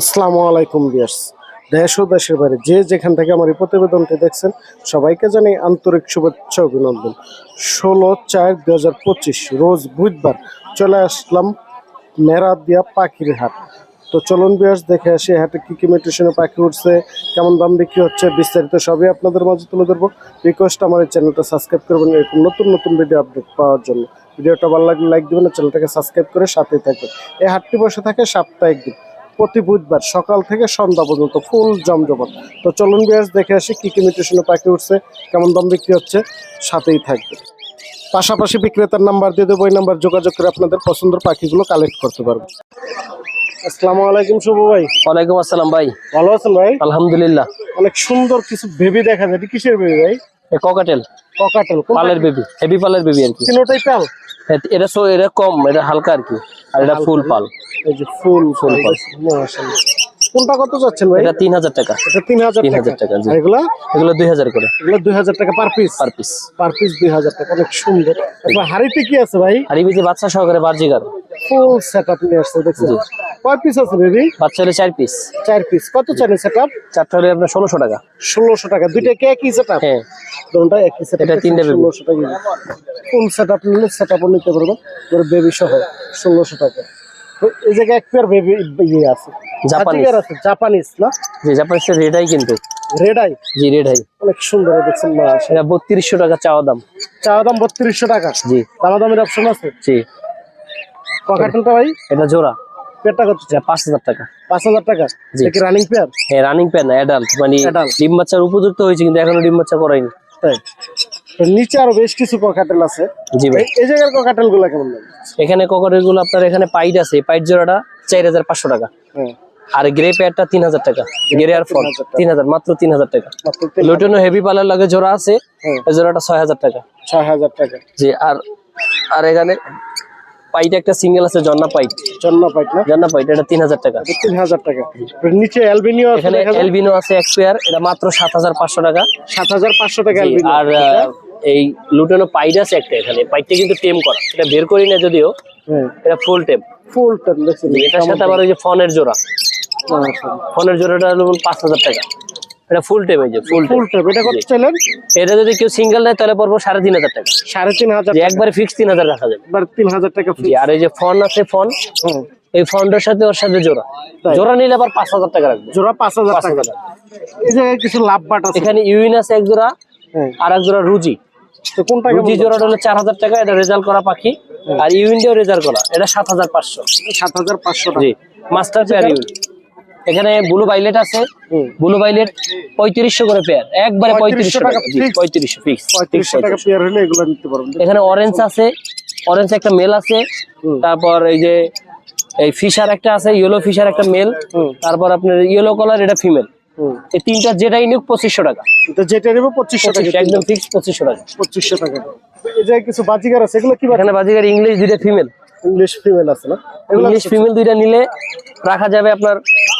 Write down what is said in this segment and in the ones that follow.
আসসালামু আলাইকুম বিয়ার্স দেশ ও দেশের বাইরে যে যেখান থেকে আমার এই প্রতিবেদনটি দেখছেন, সবাইকে জানাই আন্তরিক শুভেচ্ছা, অভিনন্দন। ষোলো চার দু হাজার পঁচিশ, রোজ বুধবার চলে আসলাম মেরাদিয়া পাখির হাট। তো চলুন বিয়ার্স দেখে আসি হাটে কি কি মেট্রিশনে পাখি উঠছে, কেমন দাম বিক্রি হচ্ছে, বিস্তারিত সবই আপনাদের মাঝে তুলে ধরবো। রিকোয়েস্ট আমার এই চ্যানেলটা সাবস্ক্রাইব করবেন, এরকম নতুন নতুন ভিডিও আপডেট পাওয়ার জন্য। ভিডিওটা ভালো লাগলে লাইক দিবেন, চ্যানেলটাকে সাবস্ক্রাইব করে সাথেই থাকবেন। এই হাটটি বসে থাকে সাপ্তাহিক দিন। প্রতি বুধবার সকাল থেকে সন্ধ্যা পর্যন্ত ফুল জমজমাট। তো চলুন বিয়ার্স দেখে আসি কি কি মিউটেশনে পাখি উঠছে কেমন দাম বিক্রি হচ্ছে সাথেই থাকবে। পাশাপাশি বিক্রেতার নাম্বার দিয়ে দেবো ওই নাম্বার যোগাযোগ করে আপনাদের পছন্দের পাখিগুলো কালেক্ট করতে পারবেন। আসসালামু আলাইকুম শুভ ভাই। ওয়ালাইকুম আসসালাম ভাই। ভালো আছেন ভাই? আলহামদুলিল্লাহ। অনেক সুন্দর কিছু বেবি দেখা যায়। কিসের বেবি ভাই? ককাটেল ককাটেল পালের বেবি হেভি পালের বেবি আর কি। তিনোটাই পাল? এটা সো এটা কম এটা হালকা আর কি। আর এটা ফুল পাল। এই যে ফুল ফুল পাল। কোনটা কত যাচ্ছেন ভাই? এটা তিন হাজার টাকা। এটা তিন হাজার টাকা। হাজার টাকা, জি। এগুলা? এগুলো দুই হাজার করে। এগুলো দুই হাজার টাকা per piece per piece per piece দুই হাজার টাকা অনেক সুন্দর। তারপর হাড়িতে কি আছে ভাই? এই যে বাচ্চা সহকারে বার্জিকার ফুল সেট আপ নিয়ে আসছে দেখছেন? কয় পিস আছে বেবি বাচ্চা হলে চার পিস চার পিস কত চান সেট আপ চারটা হলে আপনার ষোলোশো টাকা। ষোলোশো টাকা। দুইটা কে কি সেট আপ হ্যাঁ। দুটোটা একই সেট এটা তিনটে baby। ষোলোশো টাকা। ফুল সেট আপ নিলে সেট আপও নিতে পারবেন। তোর বেবি সহ ষোলোশো টাকা। তো এই জায়গায় এক পেয়ার বেবি ইয়ে আছে। জাপানিজ। বাজিকার আছে জাপানিজ না? যে জাপানিসের রেডাই কিন্তু। রেড আই জি রেডাই অনেক সুন্দর দেখছেন না এটা বত্রিশশো টাকা চাওয়া দাম। দাম বত্রিশশো টাকা। জি। দামাদামের অপশন আছে? জি। ককাটেলটা ভাই? এটা জোড়া। পেয়ারটা কত? এটা পাঁচ হাজার টাকা। পাঁচ হাজার টাকা? জি। এটা কি রানিং পেয়ার হ্যাঁ রানিং অ্যাডাল্ট মানে। ডিম বাচ্চার উপযুক্ত হয়েছে কিন্তু এখনও ডিম বাচ্চা করাইনি তাই? নিচে আরও বেশ কিছু ককাটেল আছে। জি ভাই। এই- জায়গার ককাটেলগুলা কেমন এখানে কোকরেরগুলো আপনার এখানে পাইট আছে পাইট জোড়াটা চার হাজার পাঁচশো টাকা। হ্যাঁ। আর গ্রে তিন হাজার টাকা। গ্রে আর ফল তিন হাজার মাত্র তিন হাজার টাকা। হেভি পালার লাগে জোড়া আছে হ্যাঁ। জোড়াটা ছয় হাজার টাকা। ছয় হাজার টাকা। জি আর আর এখানে পাইট একটা সিঙ্গেল আছে জন্না পাইট জন্য পাইট না? জন্না পাইট এটা তিন হাজার টাকা। এটা তিন হাজার টাকা। এর নিচে অ্যালবিনিও আছে এখানে এলবিনো আছে এক পেয়ার এটা মাত্র সাত হাজার পাঁচশো টাকা। সাত হাজার পাঁচশো টাকা অ্যালবিনো আর এই লুটেনো পাইট আছে একটা এখানে পাইটটা কিন্তু টেম করা। এটা বের করি না যদিও এটা ফুল টেম ফুল টাইম দেখছেন এটার সাথে আবার ওই যে ফোনের জোড়া। ফোনের জোড়াটা হলো পাঁচ হাজার টাকা। এটা ফুল টেম এই যে ফুল ফুল টাইম এটা কত চাইলেন? এটা যদি কেউ সিঙ্গেল নেয় তাহলে পড়ব সাড়ে তিন হাজার টাকা। সাড়ে তিন হাজার যে একবারে ফিক্স তিন হাজার রাখা যাবে। এবার তিন হাজার টাকা আর এই যে ফোন আছে ফোন এই সাথে ওর সাথে জোড়া। জোড়া নিলে আবার পাঁচ হাজার টাকা রাখবে। জোড়া পাঁচ হাজার টাকা। এই জায়গায় কিছু লাভ বাট আছে। এখানে ইউইন আছে এক জোড়া আর এক জোড়া রুজি। তো কোনটা রুজি জোড়াটা হলো চার হাজার টাকা এটা রেজাল্ট করা পাখি। আর ইউইনটাও রেজাল্ট করা এটা সাত হাজার পাঁচশো। সাত হাজার পাঁচশো জি মাস্টার পেয়ার ইউইন এখানে ব্লু বাইলেট আছে। ব্লু বাইলেট পঁয়ত্রিশশো করে পেয়ার একবারে পঁয়ত্রিশশো টাকা? পঁয়ত্রিশশো ফিক্স পঁয়ত্রিশশো টাকা পেয়ার হলে এগুলো নিতে পারবেন। এখানে অরেঞ্জ আছে অরেঞ্জ একটা মেল আছে তারপর এই যে এই ফিশার একটা আছে ইয়েলো ফিশার একটা মেল। তারপর আপনার ইয়েলো কালার এটা ফিমেল এই তিনটা যেটাই নিক পঁচিশশো টাকা। তো যেটা নেব পঁচিশশো টাকা একদম ফিক্স পঁচিশশো টাকা। পঁচিশশো টাকা। এই কিছু বাজিগার আছে এগুলো কি এখানে বাজিকার ইংলিশ দুইটা ফিমেল ইংলিশ ফিমেল আছে না? ইংলিশ ফিমেল দুইটা নিলে রাখা যাবে আপনার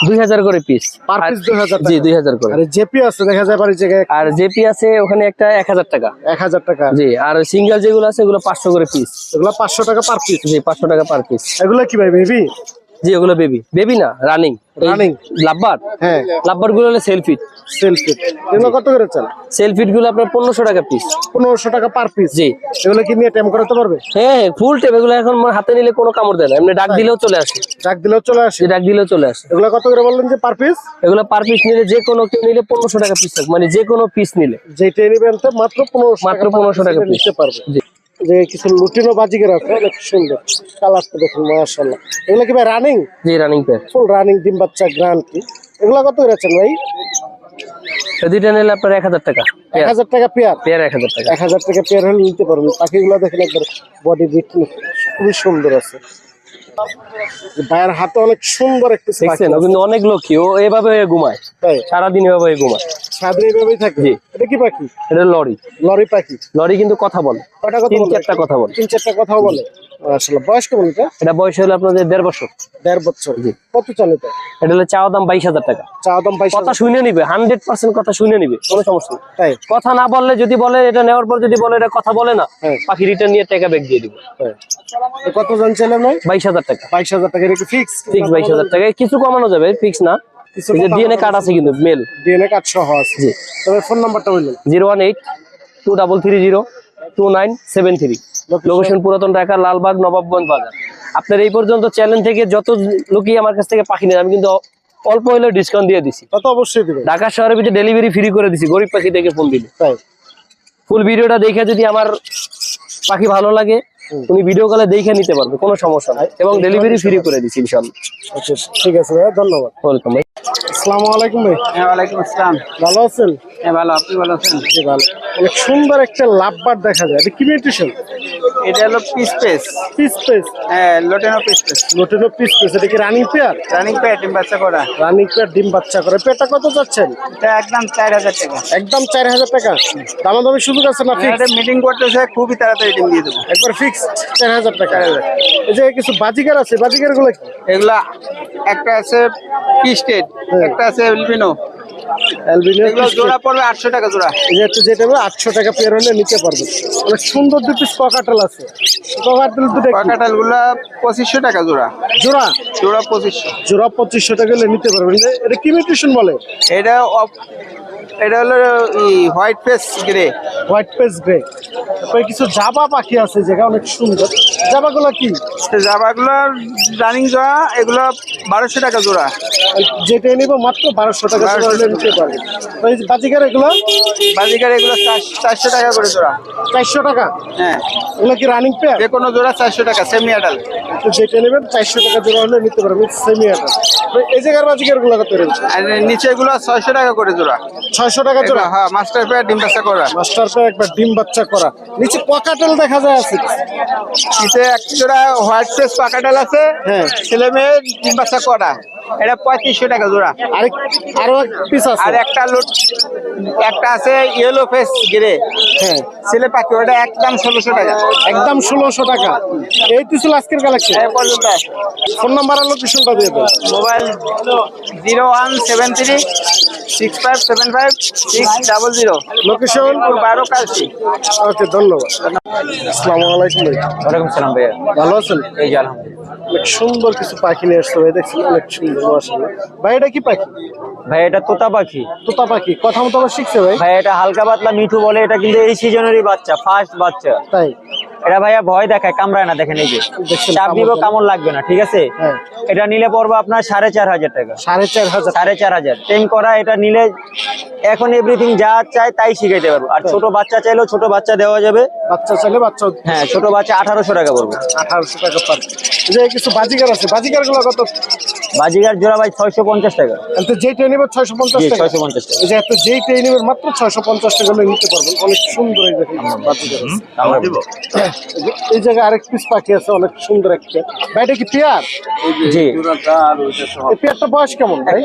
দুই হাজার করে পিস পার পিস দুই হাজার জি দুই হাজার করে। আর জেপি আছে দেখা যায় বাড়ি জায়গায় আর জেপি আছে ওখানে একটা এক হাজার টাকা। এক হাজার টাকা। জি আর সিঙ্গেল যেগুলো আছে এগুলো পাঁচশো করে পিস এগুলো পাঁচশো টাকা পার পিস জি পাঁচশো টাকা পার পিস এগুলো কি ভাই বেবি জি ওগুলো বেবি বেবি না রানিং? লাভবার হ্যাঁ। লাভবারগুলো হলে সেলফিট সেলফি এগুলো কত করে চাল? সেলফিটগুলো আপনার পনেরোশো টাকা পিস পনেরোশো টাকা পার পিস জি। এগুলো কি নিয়ে টেম করাতে পারবে? হ্যাঁ ফুল টেপ এগুলো এখন হাতে নিলে কোনো কামড় দেয় না। এমনি ডাক দিলেও চলে আসে। ডাক দিলেও চলে আসে? ডাক দিলেও চলে আসে। এগুলো কত করে বললেন যে পার পিস এগুলো পার পিস নিলে যে কোনো কেউ নিলে পনেরোশো টাকা পিস মানে যে কোনো পিস নিলে। যেটা নিবেন তো মাত্র পনেরোশো মাত্র 1500 টাকা piece। নিতে পারবে। জি। যে কিছু লুটিনো বাজিকের আছে অনেক সুন্দর। কালারটা দেখুন মাশাল্লাহ এগুলো কি ভাই রানিং জি রানিং পেয়ার ফুল রানিং ডিম বাচ্চা গ্রান্টি এগুলো কত করে আছেন ভাই? দুইটা নিলে আপনার এক হাজার টাকা এক হাজার টাকা পেয়ার? পেয়ার এক হাজার টাকা। এক হাজার টাকা পেয়ার হলে নিতে পারবেন। পাখিগুলো দেখেন একবার বডি বিট খুবই সুন্দর আছে। ভাইয়ের হাতে অনেক সুন্দর একটা দেখছেন? কিন্তু অনেক লক্ষ্মী ও এভাবে ঘুমায়। তাই? সারাদিন এভাবে ঘুমায়। সাদরে এইভাবেই থাকে? এটা কি পাখি? এটা লরি। লরি পাখি? লরি কিন্তু কথা বলে। কটা কথা তিন চারটা কথা বলে। তিন চারটা কথাও বলে? আসলে বয়স কেমন এটা? এটা বয়স হলো আপনাদের দেড় বছর। দেড় বছর। কত চান এটা? এটা হলো চাওয়া দাম বাইশ হাজার টাকা। চা দাম বাইশ কথা শুনে নিবে হান্ড্রেড পার্সেন্ট কথা শুনে নিবে কোনো সমস্যা নেই। তাই? কথা না বললে যদি বলে এটা নেওয়ার পর যদি বলে এটা কথা বলে না হ্যাঁ। পাখি রিটার্ন নিয়ে টাকা ব্যাগ দিয়ে দিবে। এ কত জানছিলেন ভাই বাইশ হাজার টাকা। বাইশ হাজার টাকা ফিক্স ফিক্স বাইশ হাজার টাকা। কিছু কমানো যাবে ফিক্স না। ডিএনএ কার্ড আছে কিন্তু মেল ডিএনএ কার্ড সহ আছে। জি। তবে ফোন নাম্বারটা বললেন zero one eight two double three zero two nine seven three location পুরাতন ঢাকা লালবাগ নবাবগঞ্জ বাজার। আপনার এই পর্যন্ত চ্যানেল থেকে যত লোকই আমার কাছ থেকে পাখি নেয় আমি কিন্তু অল্প হলেও ডিসকাউন্ট দিয়ে দিছি। তা তো অবশ্যই দিবেন। ঢাকা শহরের ভিতরে ডেলিভারি ফ্রি করে দিছি গরিব পাখি থেকে ফোন দিলে। তাই। ফুল ভিডিওটা দেখে যদি আমার পাখি ভালো লাগে উনি ভিডিও কলে দেখে নিতে পারবে কোনো সমস্যা নাই। এবং ডেলিভারি ফ্রি করে দিছি ইনশাল্লাহ আচ্ছা ঠিক আছে ভাই ধন্যবাদ। ওয়েলকাম ভাই। আসসালামু আলাইকুম ভাই। হ্যাঁ ওয়ালাইকুম আসসালাম। ভালো আছেন? হ্যাঁ ভালো আপনি ভালো আছেন? জি ভালো। অনেক সুন্দর একটা লাভবার দেখা যায়। এটা কি মিউটেশন এটা হলো পিস পেস পিস পেস হ্যাঁ লোটেনো পিস পেস লোটেনো পিস পেস এটা কি রানিং পেয়ার রানিং পেয়ে ডিম বাচ্চা করা। রানিং পেয়ার ডিম বাচ্চা করে। পেটা কত যাচ্ছেন? এটা একদম চার হাজার টাকা। একদম চার হাজার টাকা। দামাদামি সুযোগ আছে না ফিক্স এটা মিটিং করতেছে খুবই তাড়াতাড়ি ডিম দিয়ে দেবো। একবার ফিক্স চার হাজার টাকা। এই যে কিছু বাজিকার আছে বাজিকারগুলো কি? এগুলা একটা আছে পিস্টেড একটা আছে এলবিনো এগুলো জোড়া পড়বে আটশো টাকা জোড়া। এই যে যেটা আটশো টাকা পেয়ার হলে নিতে পারবেন অনেক সুন্দর দু পিস ককাটাল আছে। ককাটাল দুটো কি? কাটালগুলা পঁচিশশো টাকা জোড়া। জোড়া? জোড়া পঁচিশশো। জোড়া পঁচিশশো টাকা হলে নিতে পারবেন এটা- কি মিউটেশন বলে? এটা এটা হলো white face grey white face grey তারপরে কিছু জাবা পাখি আছে যেটা অনেক সুন্দর। জাবাগুলো কি? জামাগুলো রানিং জোড়া এগুলো বারোশো টাকা জোড়া। যেটা নিব মাত্র বারোশো টাকা জোড়া নিতে যে বাজিকার এগুলো? বাজিকার এগুলো চার- চারশো টাকা করে জোড়া। চারশো টাকা? হ্যাঁ। এগুলো কি রানিং পেয়ার যে কোনো জোড়া চারশো টাকা সেমি তো যেটা নেবেন চারশো টাকা জোড়া হলে নিতে পারবেন সেমি আটা এই জায়গার বাজিকারগুলো কত রয়েছে আর নিচে এগুলো ছয়শো টাকা করে জোড়া। ছয়শো টাকা জোড়া? হ্যাঁ মাস্টার পেয়ার ডিম বাচ্চা করা। মাস্টার পেয়ার একবার ডিম বাচ্চা করা। নিচে পকাটেল দেখা যায় আছে। নিচে এক জোড়া হোয়াইট ফেস পকাটেল আছে। হ্যাঁ। ছেলে মেয়ে ডিম বাচ্চা করা। এটা পঁয়ত্রিশশো টাকা জোড়া। আরও এক পিস আছে। আর একটা লোট একটা আছে ইয়েলো ফেস গ্রে হ্যাঁ। ছেলে পাখি ওটা একদম ষোলোশো টাকা। একদম ষোলোশো টাকা। এই তো ছিল আজকের কালেকশন ফোন নাম্বার আর লোকেশনটা দিয়ে দেন। Mobile zero one seven three six five seven five six double zero. Location বারো কালসি ওকে ধন্যবাদ। আসসালামু আলাইকুম ভাই। ওয়ালাইকুম সালাম ভাইয়া। ভালো আছেন? এই যে আলহামদুলিল্লাহ। অনেক সুন্দর কিছু পাখি নিয়ে আসছে ভাই দেখছেন? অনেক সুন্দর মাশাআল্লাহ। ভাই এটা কি পাখি? ভাই এটা তোতা পাখি। তোতা পাখি। কথা মতো আবার শিখছে ভাই। ভাই এটা হালকা পাতলা মিঠু বলে এটা কিন্তু এই সিজনেরই বাচ্চা ফার্স্ট বাচ্চা। তাই? এটা ভাইয়া ভয় দেখায় কামড়ায় না দেখেন এই যে। চাপ দিব কামড় লাগবে না ঠিক আছে? হ্যাঁ। এটা নিলে পড়বে আপনার সাড়ে চার হাজার টাকা। সাড়ে চার হাজার। সাড়ে চার হাজার। টেম করা এটা নিলে এখন এভরিথিং যা চাই তাই শিখাইতে পারব। আর ছোট বাচ্চা চাইলেও ছোট বাচ্চা দেওয়া যাবে। বাচ্চা চাইলে বাচ্চা হ্যাঁ ছোট বাচ্চা আঠারোশো টাকা পড়বে। আঠারোশো টাকা পার। এই যে কিছু বাজিকার আছে বাজিকারগুলো কত? বাজিগার জোড়া ভাই ছয়শো পঞ্চাশ টাকা। তো যেই ট্রেন নেবে ছয়শো পঞ্চাশ টাকা। ছয়শো পঞ্চাশ টাকা। এই যে এত যেই ট্রেন নেবে মাত্র ছয়শো পঞ্চাশ টাকা নিতে পারবেন। অনেক সুন্দর এই দেখেন। জায়গায় আরেক পিস পাখি আছে অনেক সুন্দর একটা। ভাই এটা কি পেয়ার? জি। এই পেয়ারটা বয়স কেমন ভাই?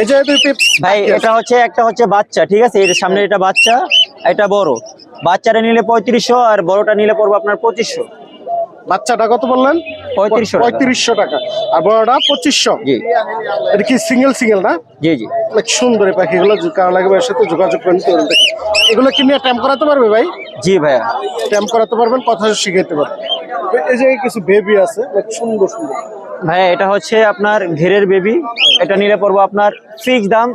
এই দুই ভাই এটা হচ্ছে একটা হচ্ছে বাচ্চা ঠিক আছে? এর সামনে এটা বাচ্চা এটা বড়। বাচ্চাটা নিলে পঁয়ত্রিশশো আর বড়টা নিলে পড়ব আপনার পঁচিশশো। বাচ্চাটা কত বললেন? পঁয়ত্রিশশো টাকা। পঁয়ত্রিশশো টাকা। আর বড়টা পঁচিশশো। জি। এটা কি সিঙ্গেল সিঙ্গেল না? জি জি। অনেক সুন্দর এই পাখিগুলো কারও লাগবে এর সাথে যোগাযোগ করে নিতে পারবেন দেখেন। এগুলো কি নিয়ে ট্যাম্প করাতে পারবে ভাই? জি ভাইয়া। ট্যাম্প করাতে পারবেন কথা শিখাইতে পারবেন। এই যে কিছু বেবি আছে অনেক সুন্দর সুন্দর। ভাইয়া এটা হচ্ছে আপনার ঘেরের বেবি এটা নিলে পড়ব আপনার ফিক্স দাম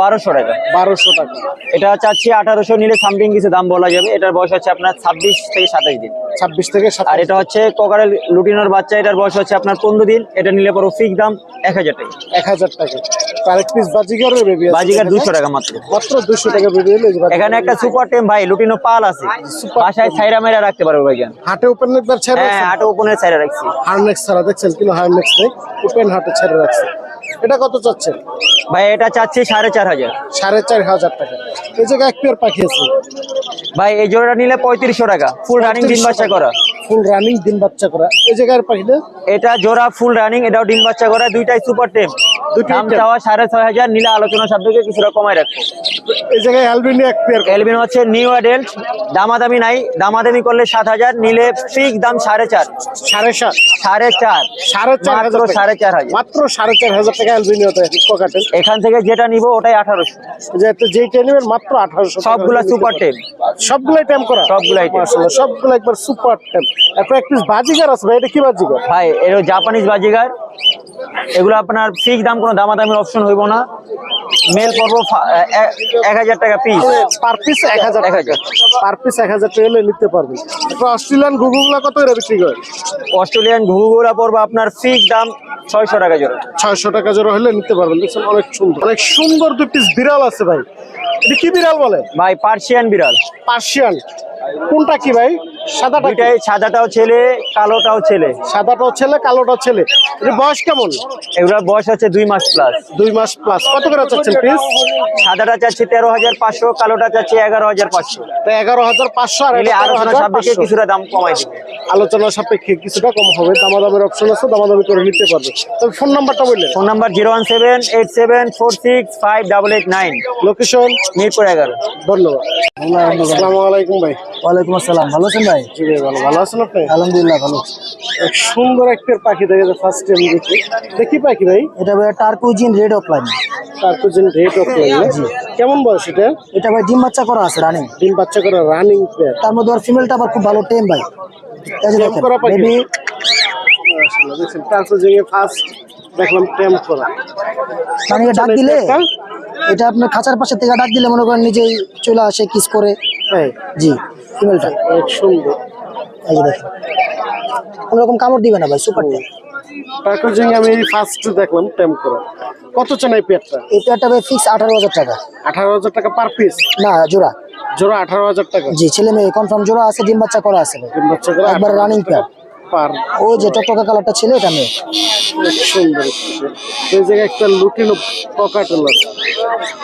বারোশো টাকা। বারোশো টাকা। এটা চাচ্ছি আঠারোশো নিলে সামথিং কিছু দাম বলা যাবে। এটার বয়স হচ্ছে আপনার ছাব্বিশ থেকে সাতাশ দিন। ছাব্বিশ থেকে আর এটা হচ্ছে কোকারের লুটিনোর বাচ্চা এটার বয়স হচ্ছে আপনার পনেরো দিন। এটা নিলে পড়ব ফিক্স দাম এক হাজার টাকা। এক হাজার টাকা। আরেক পিস বেবি টাকা মাত্র। টাকা বেবি হলে। এখানে একটা সুপার টেম ভাই লুটিনো পাল আছে। বাসায় ছাইরা মেরা রাখতে পারবে ভাইজান। হাটে ওপেন একবার ছেড়ে হ্যাঁ ওপেনের ছাইরা রাখছি। হারনেক্স ছাড়া দেখছেন কিন্তু হারনেক্স নেই। ওপেন হাটে ছেড়ে রাখছে। এটা কত চাচ্ছেন? ভাই এটা চাচ্ছি সাড়ে চার হাজার। সাড়ে চার হাজার টাকা। এই জায়গায় এক পেয়ার পাখি আছে ভাই এই জোড়াটা নিলে পঁয়ত্রিশশো টাকা। ফুল রানিং তিন বাসা করা। ফুল রানিং দিন বাচ্চা করা। এই জায়গার পাখিটা এটা জোড়া ফুল রানিং এটাও ডিম বাচ্চা করা দুইটাই সুপার টেম দুটি দাম চাওয়া সাড়ে ছয় হাজার নিলে আলোচনা সাপেক্ষে কিছুটা রাখব। এই জায়গায় অ্যালবিনি এক পেয়ার এলবিন হচ্ছে নিউ অ্যাডেল্ট দামাদামি নাই দামাদামি করলে সাত হাজার নিলে দাম সাড়ে চার। সাড়ে সাত। সাড়ে চার। সাড়ে চার মাত্র সাড়ে চার হাজার। মাত্র সাড়ে চার হাজার টাকা অ্যালবিনি হতে এখান থেকে যেটা নিব ওটাই আঠারোশো। যেইটা নেবেন মাত্র আঠারোশো সবগুলা সুপার টেন সবগুলাই টেম করা। সবগুলাই সবগুলো একবার সুপার টেম এক পিস বাজিগার আছে ভাই এটা কি বাজিগার? ভাই এর জাপানিজ বাজিগার। এগুলো আপনার ফিক্স দাম কোনো দামাদামির অপশন হইব না। মেল পড়ব এক হাজার টাকা পিস পার পিস এক হাজার এক হাজার। পার পিস এক হাজার টাকা হলে নিতে তারপর অস্ট্রেলিয়ান গুগুগুলা কত করে বিক্রি করে? অস্ট্রেলিয়ান ঘুঘুগুলা পড়ব আপনার ফিক্স দাম ছয়শো টাকা জোড়া। ছয়শো টাকা জোড়া হলে নিতে পারবেন। দেখছেন অনেক সুন্দর। অনেক সুন্দর দুই পিস বিড়াল আছে ভাই। এটা কি বিড়াল বলে? ভাই পার্সিয়ান বিড়াল। পার্সিয়ান কোনটা কি ভাই? সাদাটা কি? সাদাটাও ছেলে কালোটাও ছেলে। সাদাটাও ছেলে কালোটাও ছেলে। বয়স কেমন? এগুলোর বয়স আছে দুই মাস প্লাস দুই মাস প্লাস কত করে চাচ্ছেন পিস সাদাটা চাচ্ছি তেরো হাজার পাঁচশো কালোটা চাচ্ছি এগারো হাজার পাঁচশো। তো এগারো হাজার পাঁচশো আর আলোচনা সাপেক্ষে কিছুটা দাম কমাই দিবে। আলোচনা সাপেক্ষে কিছুটা কম হবে। দামাদামের অপশন আছে দামাদামি করে নিতে পারবে। তবে ফোন নাম্বারটা বললেন। Phone number zero one seven eight seven four six five double eight nine location Mirpur এগারো। ধন্যবাদ। আসসালামু আলাইকুম ভাই। ওয়ালাইকুম আসসালাম। ভালো আছেন ভাই? জি ভাই ভালো। ভালো আছেন আপনি? আলহামদুলিল্লাহ ভালো। এক সুন্দর একটা পাখি দেখে ফার্স্ট টাইম দেখি। দেখি পাখি ভাই? এটা ভাই টার্কুজিন রেড অফলাইন। তার কুজিন রেট অফ কেমন বয়স এটা? এটা ভাই ডিম বাচ্চা করা আছে রানিং ডিম বাচ্চা করে রানিং পেয়ার তার মধ্যে আর ফিমেলটা আবার খুব ভালো টেম ভাই। এই যে দেখেন বেবি দেখছেন তার কুজিন ফার্স্ট দেখলাম টেম করা। মানে ডাক দিলে এটা আপনার খাঁচার পাশে থেকে ডাক দিলে মনে করেন নিজেই চলে আসে কিস করে। হ্যাঁ জি। ফিমেলটা সুন্দর। এই যে দেখেন। কোনো রকম কামড় দিবে না ভাই আমি ফার্স্ট দেখলাম টেম করা। কত চান এই পেয়ারটা এই পেয়ারটা ভাই ফিক্স আঠারো হাজার টাকা। আঠারো হাজার টাকা পার পিস না জোড়া। জোড়া আঠারো হাজার টাকা। জি ছেলে মেয়ে কনফার্ম জোড়া আছে ডিম বাচ্চা করা আছে ডিম বাচ্চা করা একবার রানিং পেয়ার পার ও যে টকটকা কালারটা ছিল এটা মেয়ে সুন্দর এই জায়গায় একটা লুটিনো পকাটেল আছে।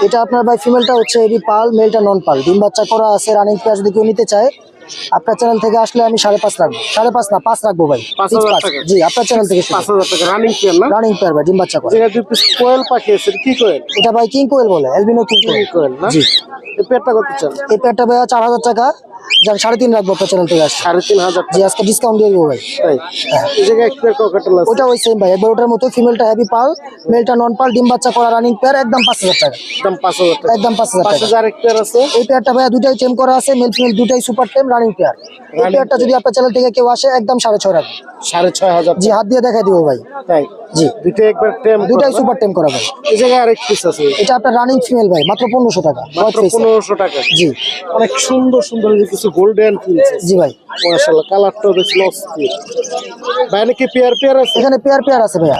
এটা আপনার ভাই ফিমেলটা হচ্ছে এবি পাল মেলটা নন পাল ডিম বাচ্চা করা আছে রানিং পেয়ার যদি কেউ নিতে চায় আপনার চ্যানেল থেকে আসলে আমি সাড়ে পাঁচ রাখব। সাড়ে পাঁচ না পাঁচ রাখব ভাই। জি আপনার চ্যানেল থেকে রানিং পেয়ার না? রানিং পেয়ার ভাই ডিম বাচ্চা করা। কোয়েল পাখি আছে কি কোয়েল এটা ভাই কিং কোয়েল বলে এলবিনো কিং কোয়েল না? জি। এই পেয়ারটা কত চান? এই পেয়ারটা ভাই চার হাজার টাকা সাড়ে তিন রাখব আপনার চ্যানেল থেকে সাড়ে তিন হাজার জি আজকে ডিসকাউন্ট দিয়ে দেবো ভাই। তাই? এই জায়গায় এক পেয়ার ককাটেল আছে। ওটা ওই সেম ভাই একবার ওটার মতো ফিমেলটা হ্যাভি পাল মেলটা নন পাল ডিম বাচ্চা করা রানিং পেয়ার একদম পাঁচ হাজার টাকা। একদম পাঁচ হাজার টাকা। একদম পাঁচ হাজার পাঁচ টাকা হাজার এক পেয়ার আছে? এই পেয়ারটা ভাইয়া দুটাই টেম করা আছে মেল ফিমেল দুটাই সুপার টেম রানিং পেয়ার এই পেয়ারটা যদি আপনার চ্যানেল থেকে কেউ আসে একদম সাড়ে ছয় হাজার সাড়ে ছয় হাজার। জি হাত দিয়ে দেখাই দিব ভাই। তাই? জি। দুইটা একবার টেম দুটাই সুপার টেম করা ভাই। এই জায়গায় আরেক পিস আছে। এটা আপনার রানিং ফিমেল ভাই মাত্র পনেরোশো টাকা। মাত্র White face এর। পনেরোশো টাকা। জি। অনেক সুন্দর সুন্দর কিছু গোল্ডেন ফিলস জি ভাই। মাশাআল্লাহ কালারটাও দেখছি অস্থির ভাই নাকি পেয়ার পেয়ার আছে? এখানে পেয়ার পেয়ার আছে ভাইয়া।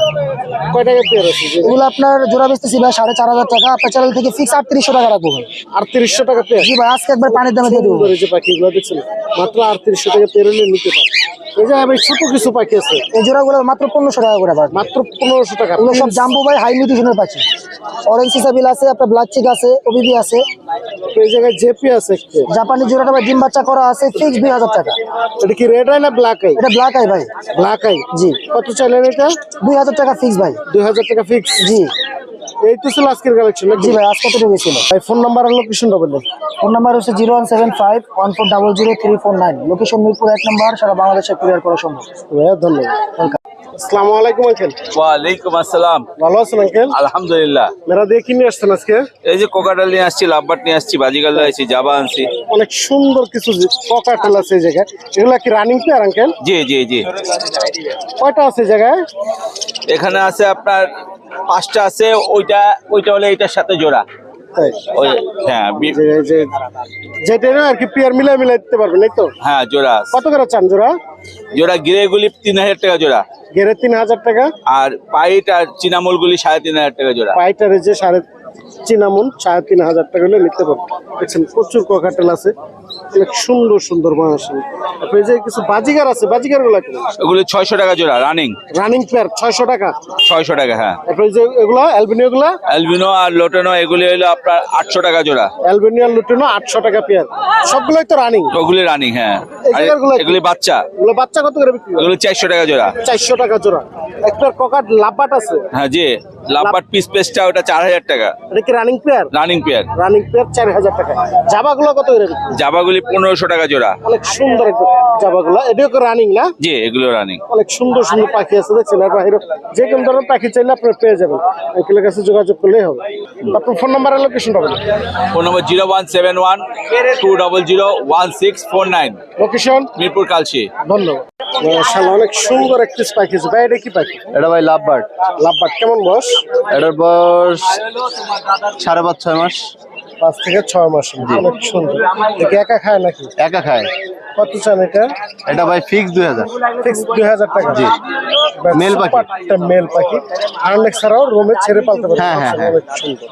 কয় টাকা পেয়ার আছে? এগুলো আপনার জোড়া বেচতেছি ভাই সাড়ে চার হাজার টাকা। আপনার চ্যানেল থেকে ফিক্স আটত্রিশশো টাকা রাখব ভাই। আটত্রিশশো টাকা পেয়ার জি ভাই আজকে একবার পানির দামে দিয়ে দেবো। এই যে পাখিগুলো দেখছেন? মাত্র আটত্রিশশো টাকা পেয়ার নিতে পারে এই যে আমি ছোট কিছু পাখি আছে। এই জোড়াগুলো মাত্র পনেরোশো টাকা করে ভাই। মাত্র পনেরোশো টাকা। ওগুলো সব জাম্বু ভাই হাই নিউট্রিশনের পাখি। অরেঞ্জ সিসাবিল আছে আপনার ব্ল্যাক চিক আছে ওবিবি আছে। এই জায়গায় জেপি আছে জাপানি জোড়াটা ভাই ডিম বাচ্চা করা আছে ফিক্স দুই হাজার টাকা। এটা কি রেড আই না ব্ল্যাক আই এটা ব্ল্যাক আই ভাই। ব্ল্যাক আই জি। কত চাইলেন এটা? দুই হাজার টাকা ফিক্স ভাই। দুই হাজার টাকা ফিক্স জি। এই তো ছিল আজকের কালেকশন জি ভাই আজকে তো গেছিল ভাই ফোন নাম্বার আর লোকেশনটা বললেন ফোন নাম্বার হচ্ছে zero one seven five one four double zero three four nine. Location Mirpur এক নম্বর সারা বাংলাদেশে কুরিয়ার করা সম্ভব। ভাইয়া ধন্যবাদ। আসসালামু আলাইকুম আঙ্কেল ওয়ালাইকুম আসসালাম। ভালো আছেন আঙ্কেল আলহামদুলিল্লাহ। মেরা আসছেন আজকে? এই যে কোকাটাল নিয়ে আসছি লাভবাট নিয়ে আসছি বাজিগাল আসছি জাবা আনছি। অনেক সুন্দর কিছু ককাটেল আছে এই জায়গায়। এগুলা কি রানিং পেয়ার আঙ্কেল জি জি জি। কয়টা আছে জায়গায়? এখানে আছে আপনার পাঁচটা আছে ওইটা ওইটা হলে এটার সাথে জোড়া। হ্যাঁ যেটা আর কি পেয়ার মিলাই মিলাই দিতে পারবেন এই তো? হ্যাঁ জোড়া কত করে চান জোড়া? জোড়া গিরে গুলি তিন হাজার টাকা জোড়া। গেরে তিন হাজার টাকা? আর পাইট আর চিনামুল গুলি সাড়ে তিন হাজার টাকা জোড়া। পাইটারে যে সাড়ে চিনামুন সাড়ে তিন হাজার টাকা হলে নিতে পারবেন। দেখছেন প্রচুর ককাটেল আছে। অনেক সুন্দর সুন্দর মানুষ এই যে কিছু বাজিগার আছে বাজিগারগুলা ওগুলি ছয়শো টাকা জোড়া রানিং রানিং প্লেয়ার ছয়শো টাকা। ছয়শো টাকা হ্যাঁ। তারপরে যে এগুলা অ্যালবিনিও গুলা অ্যালবিনো আর লোটেনো এগুলি হলো আপনার আটশো টাকা জোড়া। অ্যালবেনিয়ান লুটিনো আটশো টাকা পেয়ার সবগুলোই তো রানিং ওগুলি রানিং হ্যাঁ? এগুলি বাচ্চা। এগুলো বাচ্চা কত করে বিক্রি করে ওগুলি চারশো টাকা জোড়া। চারশো টাকা জোড়া। একটা ককাট লাপাট আছে। হ্যাঁ জি। লাভবাট পিস পেসটা ওটা চার হাজার টাকা। এটা কি running pair running pair running pair চার হাজার টাকা। জাবাগুলো কত বিক্রি? জাবাগুলি পনেরোশো টাকা জোড়া। অনেক সুন্দর জাবাগুলো। এটাও রানিং না? জি এগুলো রানিং অনেক সুন্দর সুন্দর পাখি আছে দেখছেন? আর বাইরে যে কোনো ধরনের পাখি চাইলে আপনারা পেয়ে যাবেন। এগুলোর কাছে যোগাযোগ করলেই হবে। আপনার ফোন নাম্বার আর লোকেশনটা বলুন। Phone number zero one seven one two double zero one six four nine location Mirpur Kalshi ধন্যবাদ। অনেক সুন্দর একটি পাখি আছে ভাই এটা কি পাখি? এটা ভাই লাভবার্ড লাভবাট কেমন বয়স? এটার বয়স সাড়ে পাঁচ ছয় মাস। পাঁচ থেকে ছয় মাস অনেক সুন্দর। একা খায় নাকি? একা খায়। কত চান এটা? এটা ভাই ফিক্স দুই হাজার। ফিক্স দুই হাজার টাকা। জি। মেল পাখি। মেল পাখি। আর্নেক ছাড়াও রুমে ছেড়ে পালতে পারে হ্যাঁ, হ্যাঁ, মাশাআল্লাহ, অনেক সুন্দর।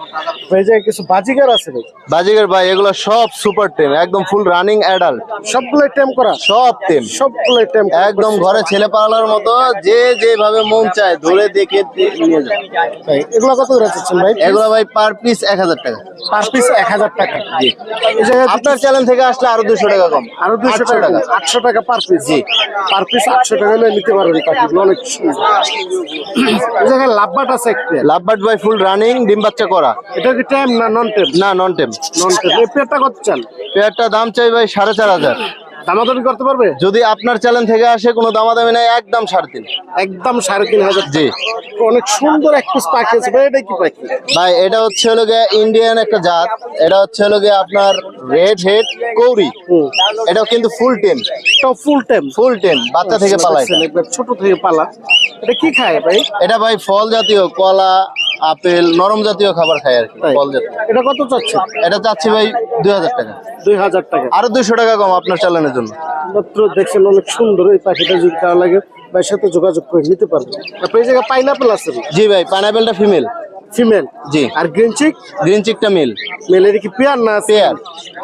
তো এই যে কিছু বাজিগার আছে ভাই? বাজিগর ভাই এগুলো সব সুপার টেম একদম ফুল রানিং অ্যাডাল্ট সবগুলো টেম করা? সব টেম সবগুলো টেম একদম ঘরে ছেলে পালার মতো যে যেভাবে মন চায় ধরে দেখে নিয়ে যায়। এগুলো কত করে চাচ্ছেন ভাই? এগুলো ভাই পার পিস এক হাজার টাকা। পার পিস এক হাজার টাকা। জি। আপনার চ্যানেল থেকে আসলে আরও দুশো টাকা কম। আরও দুশো টাকা। আটশো টাকা পার পিস জি। পার পিস আটশো টাকা হলে নিতে পারবেন পাখিগুলো অনেক সুন্দর। এই জায়গায় লাভবাট আছে একটা লাভবার্ড ভাই ফুল রানিং ডিম বাচ্চা করা। এটা কি টাইম না নন টেম না নন টেম নন টেম এই পেয়ারটা কত চান? পেয়ারটা দাম চাই ভাই সাড়ে চার হাজার। দামাদামি করতে পারবে? যদি আপনার চ্যানেল থেকে আসে কোনো দামাদামি নাই একদম সাড়ে তিন। একদম সাড়ে তিন হাজার জি। অনেক সুন্দর এক পিস পাখি আছে। ভাই এটা কি পাখি ভাই এটা হচ্ছে হলো গিয়ে ইন্ডিয়ান একটা জাত। এটা হচ্ছে হলো গিয়ে আপনার রেড হেড কৌরি এটাও কিন্তু ফুল টেম এটাও ফুল টাইম ফুল টেম বাচ্চা থেকে পালায়। ছোট থেকে পালা। এটা কি খায় ভাই? এটা ভাই ফল জাতীয় কলা আপেল নরম জাতীয় খাবার খায় আর কি ফল জাতীয়। এটা কত চাচ্ছে এটা চাচ্ছি ভাই দুই হাজার টাকা। দুই হাজার টাকা। আরও দুইশো টাকা কম আপনার চ্যানেলের জন্য। মাত্র দেখছেন অনেক সুন্দর এই পাখিটা যদি কারও লাগে ভাইয়ের সাথে যোগাযোগ করে নিতে পারবে। তারপরে এই জায়গায় পাইনাপেল আছে জি ভাই পাইনাপেলটা ফিমেল ফিমেল জি। আর গ্রিন চিক গ্রিন চিকটা মেল মেলের কি পেয়ার না পেয়ার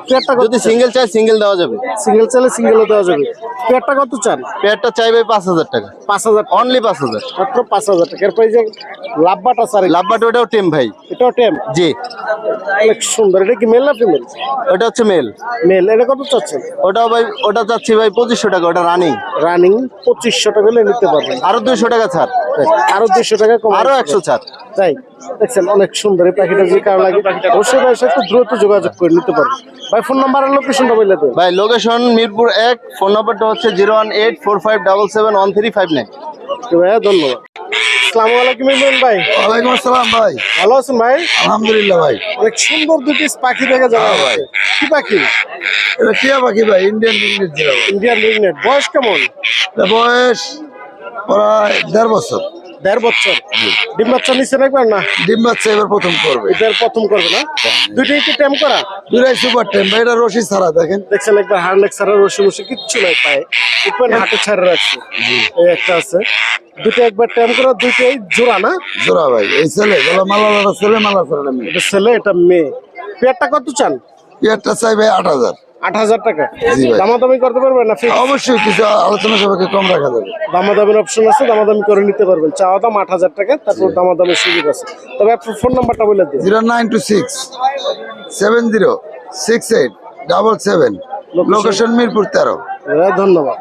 পেয়ারটা যদি সিঙ্গেল চাই সিঙ্গেল দেওয়া যাবে। সিঙ্গেল চাইলে সিঙ্গেলও দেওয়া যাবে। পেয়ারটা কত চান? পেয়ারটা চাই ভাই পাঁচ হাজার টাকা। পাঁচ হাজার অনলি পাঁচ হাজার। মাত্র পাঁচ হাজার টাকা। এরপরে যে লাভবাট আছে লাভবাট ওটাও টেম ভাই। এটাও টেম? জি। অনেক সুন্দর। এটা কি মেল না ফিমেল? ওটা হচ্ছে মেল। মেল। এটা কত চাচ্ছেন? ওটাও ভাই ওটা চাচ্ছি ভাই পঁচিশশো টাকা ওটা রানিং। রানিং পঁচিশশো টাকা হলে নিতে পারবেন। আরও দুইশো টাকা ছাড়। আরও দুইশো টাকা কম আরও একশো ছাড়। তাই? দেখছেন অনেক সুন্দর এই পাখিটা যে কারও লাগে অবশ্যই ভাই সাথে দ্রুত যোগাযোগ করে নিতে পারবেন ভাই ফোন নাম্বার আর লোকেশনটা বলে দেন। ভাই লোকেশন মিরপুর এক ফোন নাম্বারটা হচ্ছে zero one eight four five double seven one three five nine. ভাইয়া ধন্যবাদ। আসসালামু আলাইকুম ইমরান ভাই। ওয়ালাইকুম আসসালাম ভাই। ভালো আছেন ভাই? আলহামদুলিল্লাহ ভাই। অনেক সুন্দর দুটি পাখি দেখা ভাই। কি পাখি? এটা টিয়া পাখি ভাই ইন্ডিয়ান ইন্ডিয়ান বয়স কেমন? বয়স প্রায় দেড় বছর। দেড় বছর। ডিম বাচ্চা নিচে রাখবেন না? ডিম বাচ্চা এবার প্রথম করবে। এটার প্রথম করবে না? দুইটাই কি টেম করা? দুটাই সুপার ভাই এটা রশি ছাড়া দেখেন। দেখছেন একবার হার্নেক ছাড়া রসি মসি কিচ্ছু নাই পায়ে। উপরে হাতে ছাড়া রাখছে এই একটা আছে। দুটো একবার টেম করা দুইটাই জোড়া না? জোড়া ভাই এই ছেলে বলে মালালাটা ছেলে মালা এটা ছেলে এটা মেয়ে। পেয়ারটা কত চান? পেয়ারটা চাই ভাই আট হাজার। আট হাজার টাকা। দামাদামি করতে পারবেন না অবশ্যই কিছু আলোচনা সবাইকে কম রাখা যাবে। দামাদামির অপশন আছে দামাদামি করে নিতে পারবেন। চাওয়া দাম আট হাজার টাকা তারপর দামাদামির সুযোগ আছে। তবে আপনার ফোন নাম্বারটা বলে দিন। Zero nine two six seven zero six eight double seven location Mirpur তেরো। ধন্যবাদ।